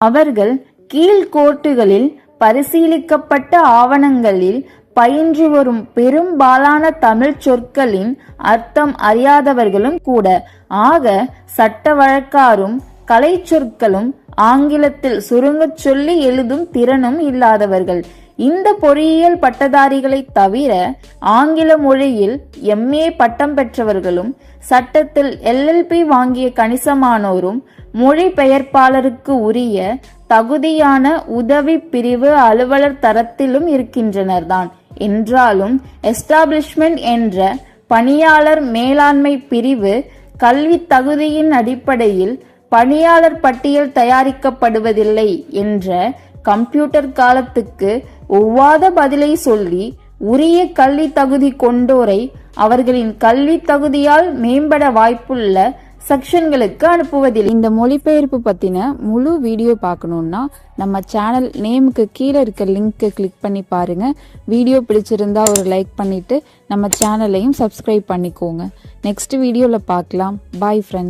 அவர்கள் கீழ்கோர்ட்டுகளில் பரிசீலிக்கப்பட்ட ஆவணங்களில் பயின்று வரும் பெரும்பாலான தமிழ்ச் சொற்களின் அர்த்தம் அறியாதவர்களும் கூட. ஆக சட்ட வழக்காரும் கலைச்சொற்களும் ஆங்கிலத்தில் சுருங்கச் சொல்லி எழுதும் திறனும் இல்லாதவர்கள். இந்த பொறியியல் பட்டதாரிகளை தவிர ஆங்கில மொழியில் எம்ஏ பட்டம் பெற்றவர்களும் சட்டத்தில் எல்எல்பி வாங்கிய கணிசமானோரும் மொழிபெயர்ப்பாளருக்கு உரிய தகுதியான உதவி பிரிவு அலுவலர் தரத்திலும் இருக்கின்றனர்தான். என்றாலும் எஸ்டாப்ளிஷ்மெண்ட் என்ற பணியாளர் மேலாண்மை பிரிவு கல்வி தகுதியின் அடிப்படையில் பணியாளர் பட்டியல் தயாரிக்கப்படுவதில்லை என்ற கம்ப்யூட்டர் காலத்துக்கு ஒவ்வாத பதிலை சொல்லி உரிய கல்வி தகுதி கொண்டோரை அவர்களின் கல்வி தகுதியால் மேம்பட வாய்ப்புள்ள செக்ஷன்களுக்கு அனுப்புவதில்லை. இந்த மொழிபெயர்ப்பு பற்றின முழு வீடியோ பார்க்கணுன்னா நம்ம சேனல் நேமுக்கு கீழே இருக்க லிங்க்கை கிளிக் பண்ணி பாருங்கள் வீடியோ பிடிச்சிருந்தா ஒரு லைக் பண்ணிவிட்டு நம்ம சேனலையும் சப்ஸ்கிரைப் பண்ணிக்கோங்க. நெக்ஸ்ட் வீடியோவில் பார்க்கலாம். Bye friends.